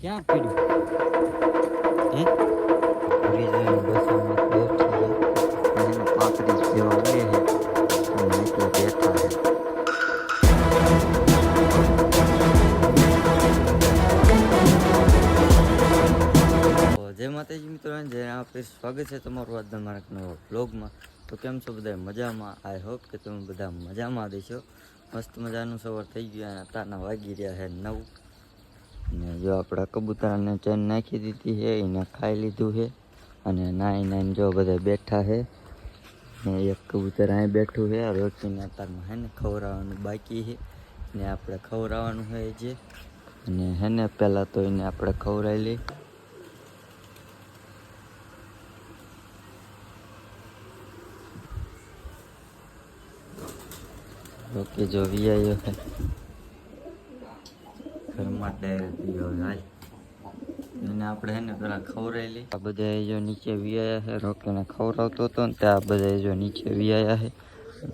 ક્યાં પડ્યું? હે? પૂરી જોઈને બસોમાં બેઠી છે અને પાંત્રીસ જેવા ઉડે છે. અને એટલે બેઠા છે. જય માતાજી મિત્રો જય આપે સ્વાગત છે તમારું આજના મારા નવા બ્લોગમાં તો કેમ છો બધા મજામાં? આઈ હોપ કે તમે બધા મજામાં દેશો મસ્ત મજાનું સવાર થઈ ગયું અને અત્યારના વાગી રહ્યા છે નવ. ને જો આપણા કબૂતરાને ચેન નાખી દીધી છે, એને ખાઈ લીધું છે અને નાઈ નાઈને જો બધા બેઠા છે ને એક કબૂતર અહીં બેઠું છે રોટીને અત્યારમાં હે ને ખવડાવવાનું બાકી છે ને આપણે ખવડાવવાનું હોય છે અને હે ને પહેલાં તો એને આપણે ખવડાવી લઈ ઓકે, જો વી છે ઘરમાં ટાયર હાલ. એને આપણે હે ને પેલા ખવડાવી આ બધા જો નીચે વિયાયા છે. રોકીને ખવરાવતો હતો ને ત્યાં બધા જો નીચે વિયાયા છે.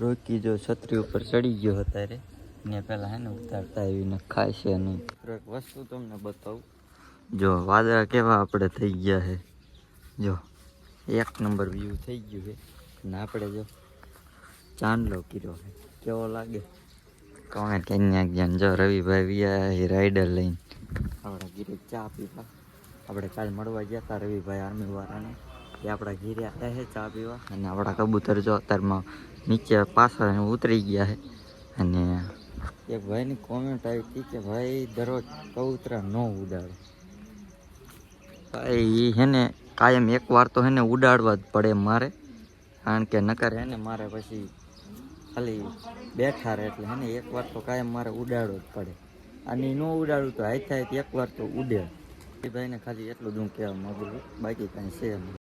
રોકી જો છત્રી ઉપર ચડી ગયો અત્યારે. ને પેલા હે ને ઉતારતા આવીને ખાય છે નહીં. એક વસ્તુ તમને બતાવું. જો વાદળા કેવા આપણે થઈ ગયા છે. જો એક નંબર વ્યૂ થઈ ગયું છે. ને આપણે જો ચાંદલો કર્યો છે. કેવો લાગે? કોણે ક્યાંક જ્યાં જો રવિભાઈ વિયા રાઈડર લઈને. આપણે ઘીરે ચા પીવા. આપણે કાલ મળવા ગયા હતા રવિભાઈ આર્મી વાળાને એ આપણા ઘીરે આવ્યા છે ચા પીવા. અને આપણા કબૂતર જો અત્યારમાં નીચે પાછળ ઉતરી ગયા છે અને એક ભાઈની કોમેન્ટ આવી હતી કે ભાઈ દરરોજ કબૂતરા ન ઉડાડો. ભાઈ એ છે કાયમ એક વાર તો હેને ઉડાડવા જ પડે મારે. કારણ કે નકર એને મારે પછી ખાલી બેઠા રહે એટલે હે એકવાર એક વાર તો કાયમ મારે ઉડાડવો જ પડે. અને ન ઉડાડું તો હાથ થાય એક વાર તો ઉડે. એ ભાઈને ખાલી એટલું જ હું કહેવા માગું બાકી કાંઈ છે નહીં.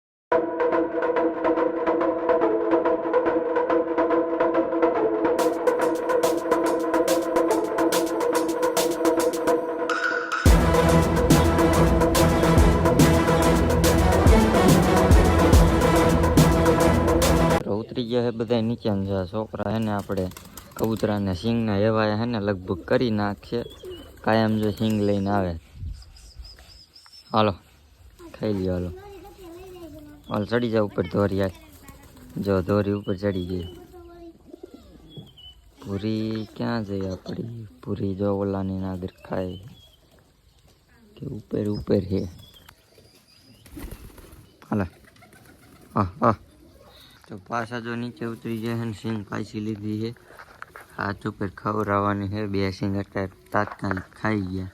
ઉતરી ગયા છે બધા નીચે જ્યાં છોકરા હે ને આપણે કબૂતરાને સિંગના એવા હે ને, લગભગ કરી નાખશે. કાયમ જો સિંગ લઈને આવે. હાલો, ખાઈ લ્યો, હાલો. હાલ ચડી જાવ ઉપર ધોરી આય જો ધોરી ઉપર ચડી ગઈ. પૂરી ક્યાં જઈ આપણી પૂરી જો ઓલાની નાગર ખાય. કે ઉપર ઉપર છે. હાલો. હા હા. તો પાછા જો નીચે ઉતરી જાય અને સિંગ પાછી લીધી છે હાથ ઉપર ખવડાવવાની છે બે સિંગ અત્યારે તાત્કાલિક ખાઈ ગયા.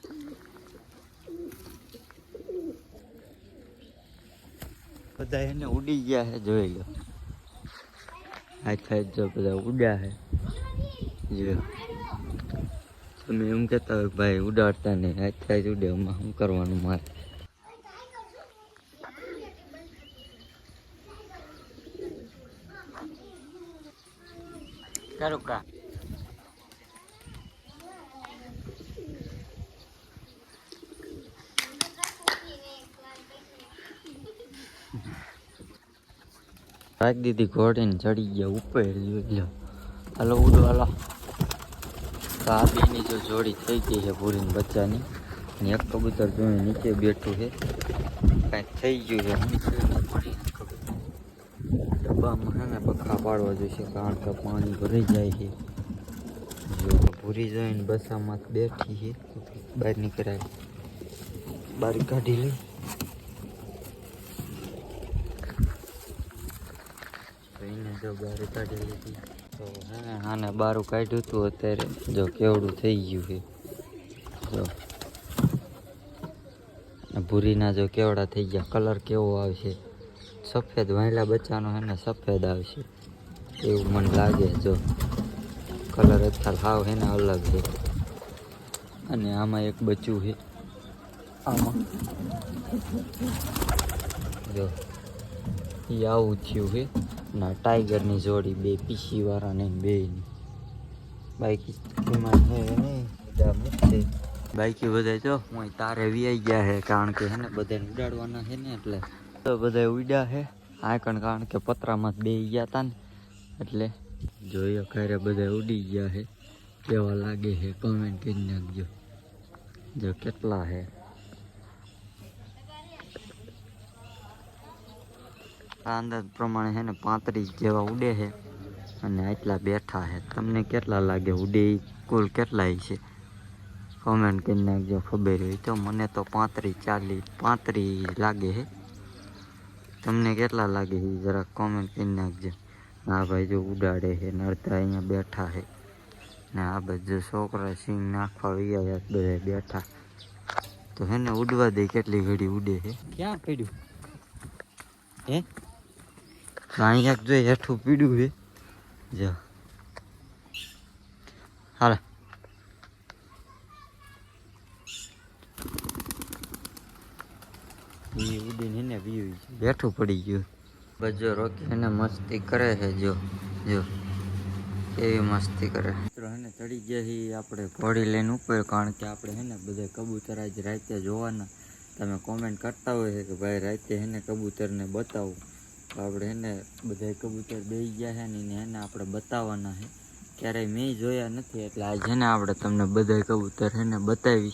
બધા એને ઉડી ગયા છે જોઈ લો. આખા જો બધા ઉડ્યા છે જો. તમે એમ કહેતા હોય ભાઈ ઉડાડતા નહીં, આખા જ ઉડે એમાં શું કરવાનું મારે? કરું કા રાખ દીધી ઘોડીને ચડી ગયા ઉપર લો. હાલો, ઉડો, હાલો. આ બેની જો જોડી થઈ ગઈ છે પૂરીને બચ્ચાની. ને એક કબૂતર જોઈને નીચે બેઠું છે. કાંઈક થઈ ગયું છે. પડી છે ને પખા પાડવા જોઈશે કારણ કે પાણી ભરાઈ જાય છે. જો ભૂરી જઈને બસામાં બેઠી છે. બહાર નીકળાય. બહાર કાઢી લઈ એને જો બહાર કાઢી લીધી. તો હે ને બારું કાઢ્યું હતું અત્યારે. જો કેવડું થઈ ગયું છે. જો. ભૂરીના જો કેવડા થઈ ગયા. કલર કેવો આવશે? સફેદ વાયલા બચ્ચાનો હે ને સફેદ આવશે. એવું મને લાગે જો. કલર અત્યારે હાવ હે ને અલગ છે. અને આમાં એક બચ્ચું છે. આમાં. જો. એ આવું થયું છે. ના ટાઈગરની જોડી બે પીસી વાળાને બેની બાઈકી બાઈકી બધા જો, હું તારે વીઆઈ ગયા છે કારણ કે હે ને બધાને ઉડાડવાના છે ને એટલે તો બધા ઉડ્યા છે આ કારણ કે પતરામાં બે ગયા હતા ને. એટલે જોઈએ ઘરે બધા ઉડી ગયા છે કેવા લાગે છે કોમેન્ટ કરી નાખજો. જો કેટલા છે આ અંદાજ પ્રમાણે છે ને પાંત્રીસ જેવા ઉડે છે અને આટલા બેઠા છે તમને કેટલા લાગે? ઉડે કુલ કેટલાય છે? કોમેન્ટ કરી નાખજો. ખબર હોય તો. મને તો પાંત્રીસ ચાલીસ પાંત્રીસ લાગે છે તમને કેટલા લાગે છે? જરાક કોમેન્ટ કરી નાખજો. આ ભાઈ જો ઉડાડે છે નડતા અહીંયા બેઠા છે. ને આ બધું છોકરા સિંગ નાખવા વૈયા બધા બેઠા. તો હે ને ઉડવા દે કેટલી ઘડી ઉડે છે. ક્યાં પડ્યું? હે? અહીંયા જો હેઠું પીડ્યું છે. જો હાલ એ ઉડીને એને પીવી છે બેઠું પડી ગયું. બજો રોકીને મસ્તી કરે છે, જો જો. એવી મસ્તી કરે. મિત્રો, હે ને, ચડી ગયા છીએ આપણે ઘોડી લઈને ઉપર, કારણ કે આપણે, હે ને, બધા કબૂતર આજ રાતે જોવાના. તમે કોમેન્ટ કરતા હોય છે કે ભાઈ રાતે, હે ને, કબૂતરને બતાવો. તો આપણે, હે ને, બધા કબૂતર બેસી ગયા છે ને એને આપણે બતાવવાના છે. ક્યારેય મેં જોયા નથી, એટલે આજે ને, આપણે તમને બધા કબૂતર, હે ને, બતાવીશ.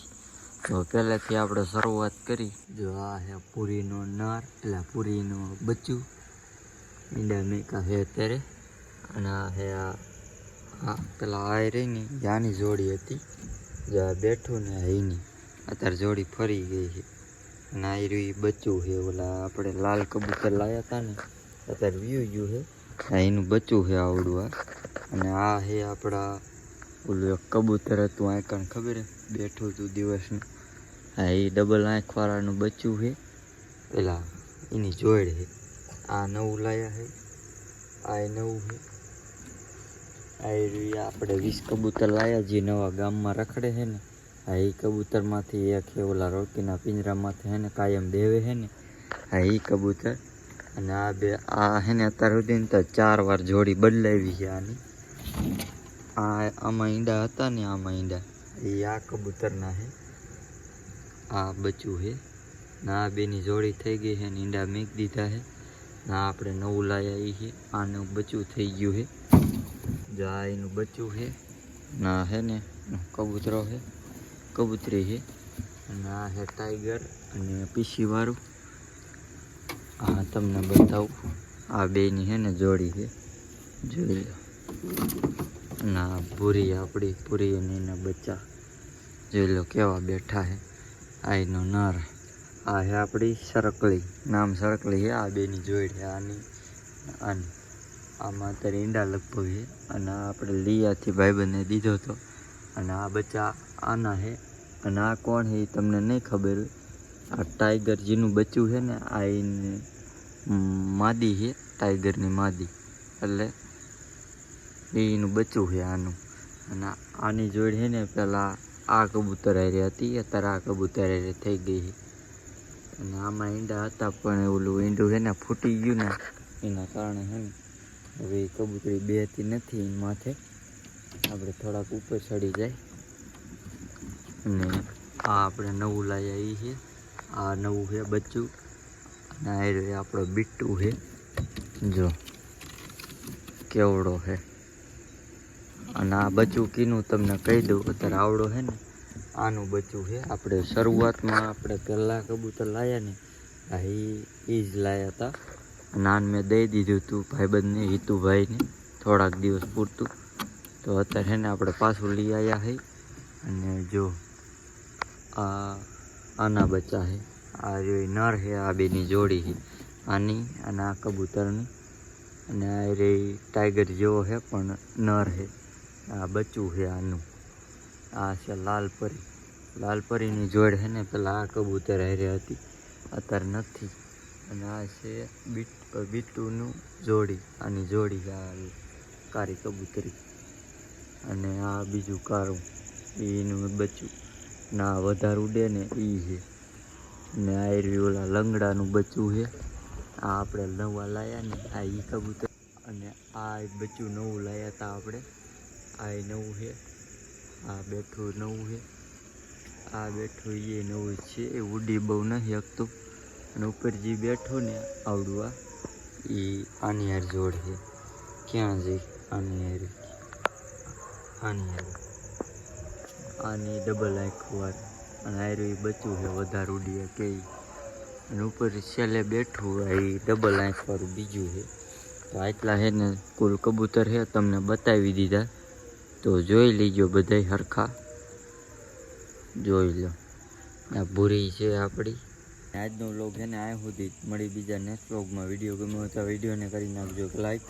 તો પહેલાંથી આપણે શરૂઆત કરી. જો આ છે પૂરીનો નર, એટલે પૂરીનો બચ્ચું. ઈંડા મેકા છે અત્યારે. અને આ છે આ પેલા આ રહીની આની જોડી હતી. જો આ બેઠું ને એની અત્યારે જોડી ફરી ગઈ છે. અને આ રહ્યું ઈ બચ્ચું છે, ઓલા આપણે લાલ કબૂતર લાવ્યા હતા ને, અત્યારે વ્યૂ ગયું છે. એનું બચ્ચું છે આવડું આ. અને આ છે આપણા ઓલું એક કબૂતર હતું, આ કાન ખબર હે? બેઠું હતું દિવસનું. હા એ ડબલ આંખવાળાનું બચ્ચું છે પેલા એની જોડ છે આ નવું લાયા છે આ નવું છે આ એ આપણે વીસ કબૂતર લાયા જે નવા ગામમાં રખડે છે ને હા એ કબૂતરમાંથી એક છે ઓલા રોકીના પિંજરામાંથી છે ને કાયમ દેવે છે ને હા એ કબૂતર. અને આ બે, આ છે ને અત્યાર સુધી તો ચાર વાર જોડી બદલાવી છે આની. આ આમાં ઈંડા હતા ને આમાં ઈંડા એ આ કબૂતરના છે આ બચ્યું છે ના આ બેની જોડી થઈ ગઈ છે ને ઈંડા મેક દીધા છે ના આપણે નવું લાયા એ છે આનું બચ્યું થઈ ગયું છે જો આ એનું બચ્યું છે ના હે ને કબૂતરો હે. કબૂતરી છે અને આ છે ટાઈગર અને પીસી વાળું. આ તમને બતાવું. આ બેની છે ને જોડી છે જોઈ લો. ના પૂરી આપણી પૂરી અને એના બચ્ચા. જોઈ લો કેવા બેઠા છે આ એનો નર. આ છે આપણી સરકલી. નામ સરકલી છે આ બેની જોડ છે આની આની. આમાં અત્યારે ઈંડા લગભગ છે અને આપણે લીયાથી ભાઈબંધને દીધો હતો. અને આ બચ્ચા આના છે અને આ કોણ છે એ તમને નહીં ખબર. આ ટાઈગર જેનું બચ્ચું છે ને, આ એની માદી છે ટાઈગરની માદી. એટલે એનું બચ્ચું છે આનું. અને આની જોડ છે ને પહેલાં આ કબૂતર હારી હતી, અત્યારે આ કબૂતર હારી થઈ ગઈ છે. અને આમાં ઈંડા હતા પણ ઓલું ઈંડું છે ને ફૂટી ગયું ને, એના કારણે છે ને હવે કબૂતરી બેહતી નથી માથે. આપણે થોડાક ઉપર ચડી જાય. અને આ આપણે નવું લાવ્યા એ છે આ નવું છે બચ્ચું. અને આ આપણો બીટું છે. જો, કેવડો છે. અને આ બચ્ચું કીનું તમને કહી દઉં, અત્યારે આવડો છે ને, આનું બચ્ચું છે. આપણે શરૂઆતમાં આપણે પહેલાં કબૂતર લાયા ને, આ એ જ લાયા હતા. અને આને મેં દઈ દીધું હતું ભાઈબંધને, હિતુભાઈને, થોડાક દિવસ પૂરતું. તો અત્યારે છે ને આપણે પાછું લઈ આવ્યા છે. અને જો, આ, આના બચ્ચા છે. આ જો નર છે, આ બેની જોડી છે, આની અને આ કબૂતરની. અને આ રે ટાઈગર જેવો છે, પણ નર છે. આ બચ્ચું છે આનું. આ છે લાલપરી. લાલપરીની જોડ છે ને પેલા આ કબૂતર હારે હતી. અત્યારે નથી. અને આ છે બીટ, બીટુનું જોડી. આની જોડી આ કારી કબૂતરી. અને આ બીજું કારું. એનું બચ્ચું. ના વધારે ઉડે ને એ છે. ને આ ઓલા લંગડાનું બચ્ચું છે. આ આપણે નવા લાયા ને આ એ કબૂતર. અને આ બચ્ચું નવું લાયા હતા આપણે. આ નવું છે આ બેઠું નવું છે આ બેઠું એ નવું છે, એ ઉડી બહુ નથી હકતું. અને ઉપર જે બેઠો ને આવડું આ એ આની જોડ છે ક્યાં જઈ? આની હારે. આની ડબલ આંખું વાર. અને આયરું એ બચ્યું છે વધારે ઉડીએ કે અને ઉપર છેલ્લે બેઠું એ ડબલ આંખવાળું બીજું છે તો આટલા છે ને, કુલ કબૂતર છે તમને બતાવી દીધા. તો જોઈ લીજો બધાય હરખા. જોઈ લો. આ ભૂરી છે આપણી આજનો વ્લોગ છે ને આ સુધી મળી બીજા નેક્સ્ટ વ્લોગમાં વીડિયો ગમ્યો તો વિડીયોને કરી નાખજો લાઈક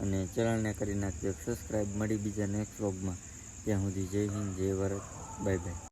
અને ચેનલને કરી નાખજો સબસ્ક્રાઈબ મળી બીજા નેક્સ્ટ વ્લોગમાં ત્યાં સુધી જય હિન્દ, જય ભારત. Bye bye